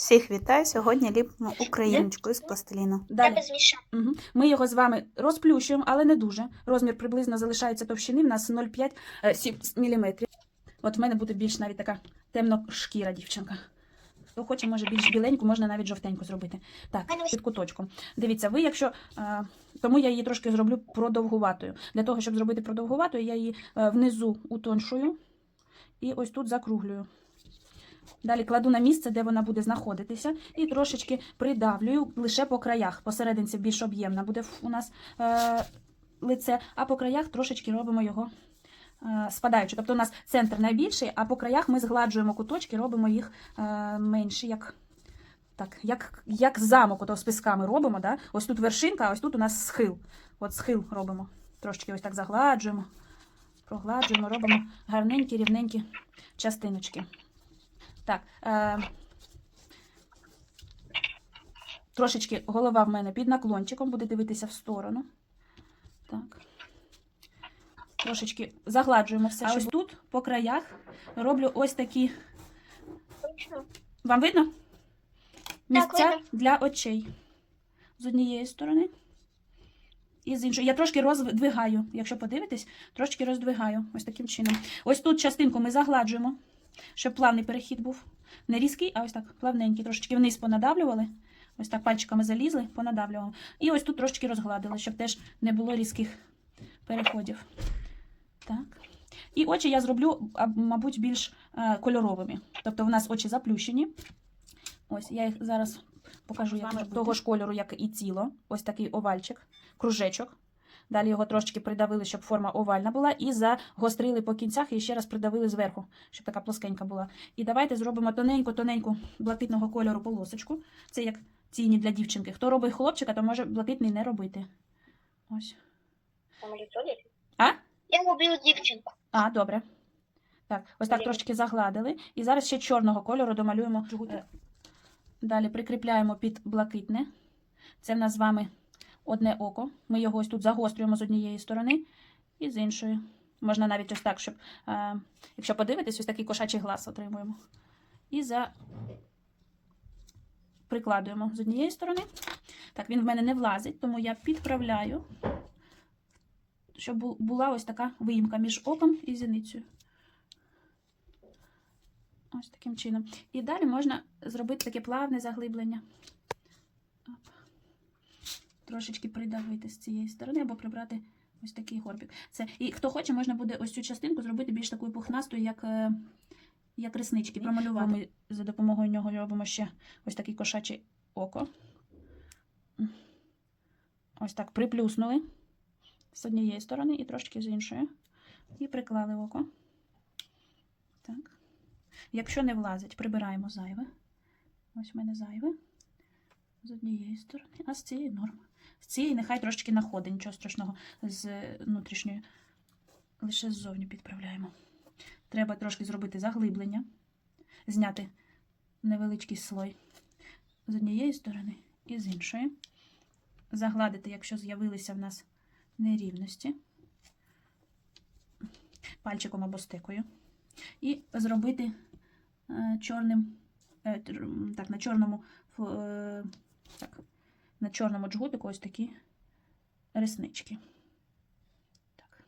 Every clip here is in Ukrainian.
Всіх вітаю! Сьогодні ліпимо україночку із пластиліну. Далі. Угу. Ми його з вами розплющуємо, але не дуже. Розмір приблизно залишається товщини, в нас 0,5 мм. От в мене буде більш навіть така темно-шкіра дівчинка. Хто хоче, може більш біленьку, можна навіть жовтеньку зробити. Так, під куточком. Дивіться, ви, якщо. А, тому я її трошки зроблю продовгуватою. Для того, щоб зробити продовгуватою, я її е, внизу утоншую і ось тут закруглюю. Далі кладу на місце, де вона буде знаходитися, і трошечки придавлюю лише по краях. Посерединці більш об'ємна буде у нас е, лице, а по краях трошечки робимо його е, спадаючи. Тобто у нас центр найбільший, а по краях ми згладжуємо куточки, робимо їх е, менші, як, так, як, як замок з пісками робимо. Да? Ось тут вершинка, а ось тут у нас схил. От схил робимо. Трошечки ось так загладжуємо, прогладжуємо, робимо гарненькі, рівненькі частиночки. Так. Е, трошечки голова в мене під наклончиком, буде дивитися в сторону. Так. Трошечки загладжуємо все. А ось тут, по краях, роблю ось такі. Вам видно? Місця видно. для очей. З однієї сторони. І з іншої. Я трошки роздвигаю. Якщо подивитесь, трошки роздвигаю. Ось таким чином. Ось тут частинку ми загладжуємо, щоб плавний перехід був. Не різкий, а ось так плавненький. Трошечки вниз понадавлювали. Ось так пальчиками залізли, понадавлювали. І ось тут трошечки розгладили, щоб теж не було різких переходів. Так. І очі я зроблю, мабуть, більш е, кольоровими. Тобто, в нас очі заплющені. Ось я їх зараз покажу як того ж кольору, як і тіло. Ось такий овальчик, кружечок. Далі його трошки придавили, щоб форма овальна була, і загострили по кінцях і ще раз придавили зверху, щоб така плоскенька була. І давайте зробимо тоненьку-тоненьку блакитного кольору полосочку. Це як тіні для дівчинки. Хто робить хлопчика, то може блакитний не робити. Ось. А? Я люблю дівчинку. А, добре. Так, ось так трошки загладили. І зараз ще чорного кольору домалюємо. Е, Далі прикріпляємо під блакитне. Це в нас з вами одне око. Ми його ось тут загострюємо з однієї сторони і з іншої. Можна навіть ось так, щоб, е, якщо подивитись, ось такий кошачий глаз отримуємо. І за... прикладуємо з однієї сторони. Так, він в мене не влазить, тому я підправляю, щоб була ось така виїмка між оком і зіницею. Ось таким чином. І далі можна зробити таке плавне заглиблення. Оп. Трошечки придавити з цієї сторони або прибрати ось такий горбик. Це, і хто хоче, можна буде ось цю частинку зробити більш такою пухнастою, як, е, як реснички. Промалювати. Ми за допомогою нього робимо ще ось такий кошачий око. Ось так приплюснули з однієї сторони і трошки з іншої. І приклали око. Так. Якщо не влазить, прибираємо зайве. Ось в мене зайве. З однієї сторони, а з цієї норма. З цієї нехай трошечки находить, нічого страшного з внутрішньої. Лише ззовні підправляємо. Треба трошки зробити заглиблення, зняти невеличкий слой з однієї сторони і з іншої. Загладити, якщо з'явилися в нас нерівності, пальчиком або стекою. І зробити е, чорним, е, так, на чорному, е, так, на чорному джгутику ось такі реснички. Так.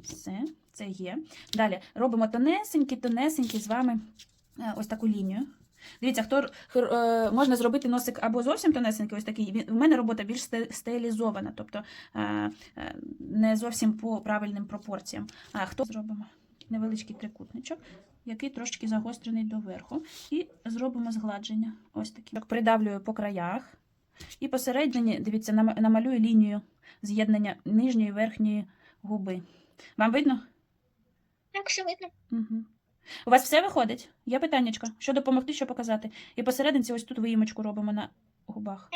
Все, це є. Далі робимо тонесенькі, тонесенькі з вами е, ось таку лінію. Дивіться, хто е, можна зробити носик або зовсім тонесенький, ось такий. В мене робота більш стилізована, тобто е, не зовсім по правильним пропорціям. А хто зробимо невеличкий трикутничок, який трошки загострений доверху. І зробимо згладження. Ось такі. Так, придавлюю по краях. І посередині, дивіться, нам- намалюю лінію з'єднання нижньої і верхньої губи. Вам видно? Так, все видно. Угу. У вас все виходить? Є питаннячко? Що допомогти, що показати? І посерединці ось тут виїмочку робимо на губах.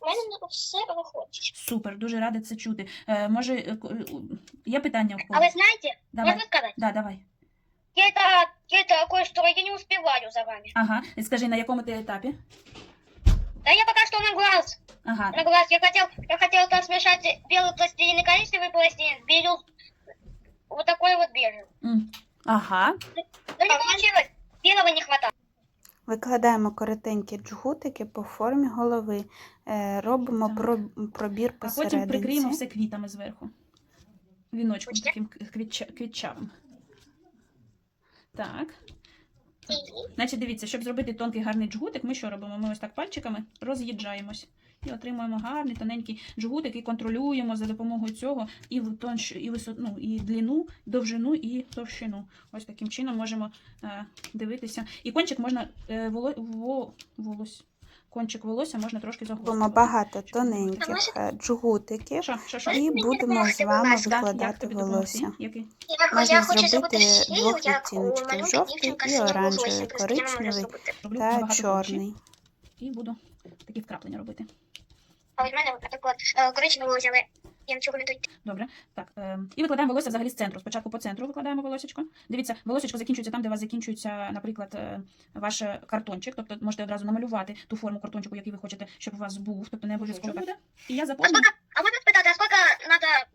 У мене не все виходить. Супер, дуже рада це чути. Е, може, е, к- е, у- є питання у А когось? вы знаете, Давай. можно сказать? Да, давай. Я это, я это кое-что, я не успеваю за вами. Ага. І скажи, на якому ти етапі? Да я пока что на глаз. Ага. На глаз. Я хотел, я хотел там смешать белый пластилин и коричневый пластилин. Белил вот такой вот бежевый. М. Ага. Но не получилось. Белого не хватало. Викладаємо коротенькі джгутики по формі голови, е, робимо Так. про- пробір А потім прикриємо посерединці. все квітами зверху. Віночком Хочете? таким квітча- квітчавим. Так. Значить, дивіться, щоб зробити тонкий гарний джгутик, ми що робимо? Ми ось так пальчиками роз'їжджаємось. І отримуємо гарний тоненький джгутик і контролюємо за допомогою цього і тонш... і висот... ну, і длину, довжину і товщину. Ось таким чином можемо е, дивитися. І кончик можна е, воло... во... волос... кончик волосся можна трошки Робимо Будемо багато тоненьких е, джгутиків Що, що, що? і будемо з вами. Да, викладати волосся. Який? Я, Можна хочу зробити двох відтіночків, жовтий і оранжевий, коричневий та чорний. І буду такі вкраплення робити. А від мене, наприклад, коричневого коричневе волосся, але я нічого не дойду. Добре. Так. Е, і викладаємо волосся взагалі з центру. Спочатку по центру викладаємо волосечко. Дивіться, волосечко закінчується там, де у вас закінчується, наприклад, е, ваш е, картончик. Тобто можете одразу намалювати ту форму картончику, який ви хочете, щоб у вас був. Тобто не обов'язково буде. І я А заповню. сколько, а можна спитати, а скільки треба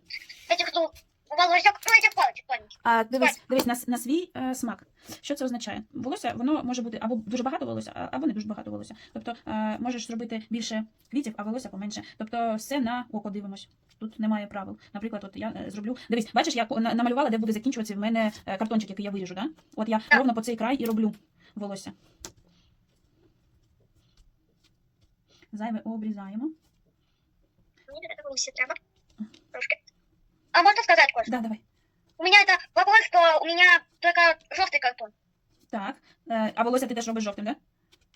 цих, ну, волосек, ну этих палочек? А дивись, дивись на, на свій е, смак. Що це означає? Волосся, воно може бути або дуже багато волосся, або не дуже багато волосся. Тобто е, можеш зробити більше квітів, а волосся поменше. Тобто все на око дивимось. Тут немає правил. Наприклад, от я е, зроблю. Дивись, бачиш, я на- намалювала, де буде закінчуватися в мене е, картончик, який я виріжу, да? От я Так. ровно по цей край і роблю волосся. Зайве обрізаємо. Мені до волосся треба. Трошки. А можно сказать кое Да, давай. У меня это вопрос, что у меня только желтый картон. Так. Е, а волосся ти теж робиш жовтим, да?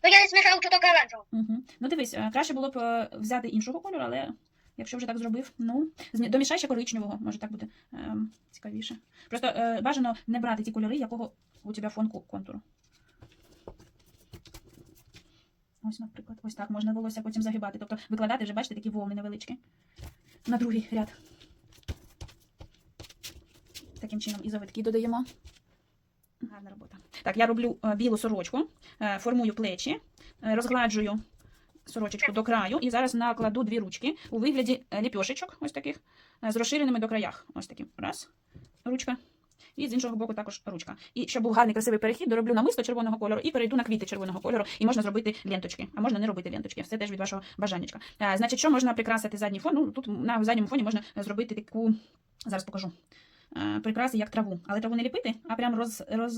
Но я смешал уже только оранжевым. Угу. Ну дивись, е, краще було б е, взяти іншого кольору, але якщо вже так зробив, ну змі- домішай ще коричневого, може так буде ем, цікавіше. Просто е, бажано не брати ті кольори, якого у тебе фон ко- контуру. Ось, наприклад, ось так можна волосся потім загибати. Тобто викладати вже, бачите, такі волни невеличкі. На другий ряд. Таким чином і завитки додаємо. Гарна робота. Так, я роблю е, білу сорочку, е, формую плечі, е, розгладжую сорочечку до краю і зараз накладу дві ручки у вигляді ліпьошечок, ось таких, з розширеними до краях. Ось такі. Раз, ручка. І з іншого боку також ручка. І щоб був гарний красивий перехід, дороблю намисто червоного кольору і перейду на квіти червоного кольору. І можна зробити ленточки, а можна не робити ленточки. Все теж від вашого бажаннячка. Е, Значить, що можна прикрасити задній фон? Ну тут на задньому фоні можна зробити таку. Зараз покажу. Е, Прикраси як траву, але траву не ліпити, а прям роз, роз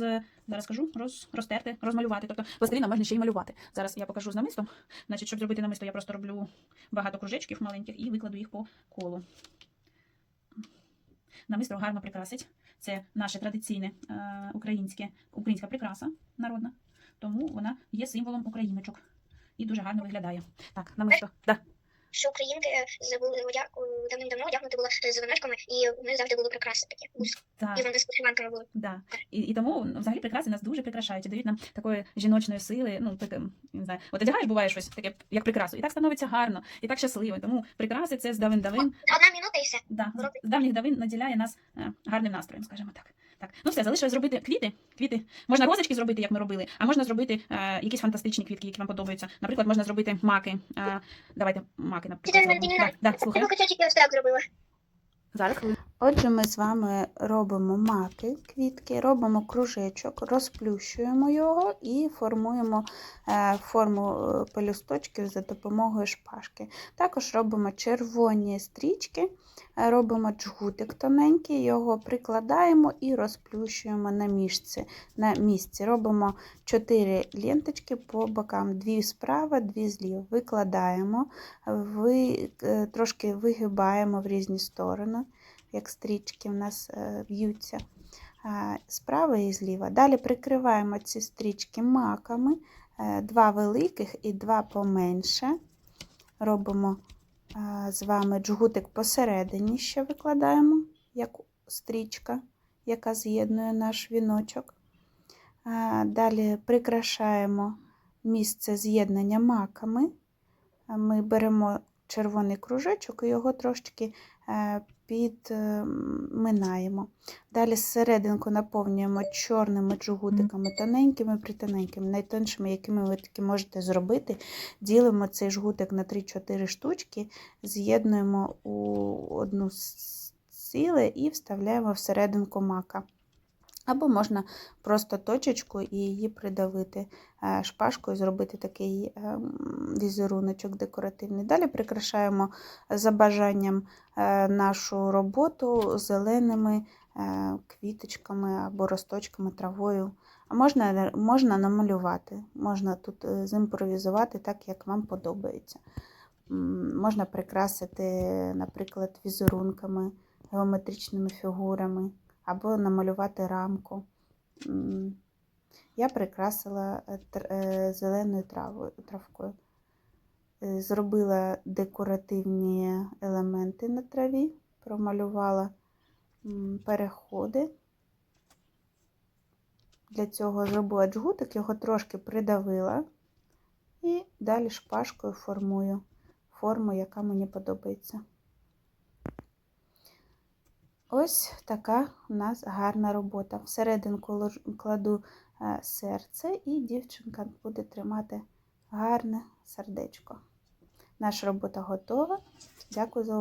зараз кажу, роз, розтерти, розмалювати. Тобто пластиліном можна ще й малювати. Зараз я покажу з намистом. Значить, щоб зробити намисто, я просто роблю багато кружечків маленьких і викладу їх по колу. Намисто гарно прикрасить. Це наше традиційне е, українське, українська прикраса народна, тому вона є символом україночок і дуже гарно виглядає. Так, намисто. Да. Що українки забули одяг давним-давно одягнути було з віночками, і вони завжди були прикраси такі. Так. І вони з вишиванками були. Да. І, і тому ну, взагалі прикраси нас дуже прикрашають і дають нам такої жіночної сили. Ну, таке, не знаю, от одягаєш, буває щось таке, як прикрасу, і так становиться гарно, і так щасливо. Тому прикраси це з давин давин. Одна минута і все. Да, з- з давніх давин наділяє нас е, гарним настроєм, скажімо так. Так, ну все, залишилось зробити квіти. Квіти можна розочки зробити, як ми робили, а можна зробити е, якісь фантастичні квітки, які вам подобаються. Наприклад, можна зробити маки. Е, давайте маки, наприклад. Зробимо. підемо. Да, слухаю. ось так зробила. Зараз. Отже, ми з вами робимо маки, квітки, робимо кружечок, розплющуємо його і формуємо е, форму е, пелюсточків за допомогою шпажки. Також робимо червоні стрічки, робимо джгутик тоненький, його прикладаємо і розплющуємо на місці. На місці. Робимо 4 ленточки по бокам, дві справа, дві зліва. Викладаємо, ви, е, трошки вигибаємо в різні сторони як стрічки в нас е, в'ються е, справа і зліва. Далі прикриваємо ці стрічки маками, е, два великих і два поменше. Робимо з вами джгутик посередині, ще викладаємо, як стрічка, яка з'єднує наш віночок. Далі прикрашаємо місце з'єднання маками. Ми беремо червоний кружечок і його трошки е, підминаємо. Далі серединку наповнюємо чорними джгутиками, тоненькими, притоненькими, найтоншими, якими ви таки можете зробити. Ділимо цей жгутик на 3-4 штучки, з'єднуємо у одну с- ціле і вставляємо всерединку мака. Або можна просто точечку і її придавити. Е, шпажкою зробити такий ем, візеруночок декоративний. Далі прикрашаємо за бажанням е, нашу роботу зеленими е, квіточками або росточками, травою. А можна, можна намалювати, можна тут е, зімпровізувати так, як вам подобається. Можна прикрасити, наприклад, візерунками, геометричними фігурами, або намалювати рамку. Я прикрасила е, е, зеленою травкою. Е, Зробила декоративні елементи на траві, промалювала переходи. Для цього зробила джгутик, його трошки придавила і далі шпажкою формую форму, яка мені подобається. Ось така у нас гарна робота. Всерединку кладу серце, і дівчинка буде тримати гарне сердечко. Наша робота готова. Дякую за увагу.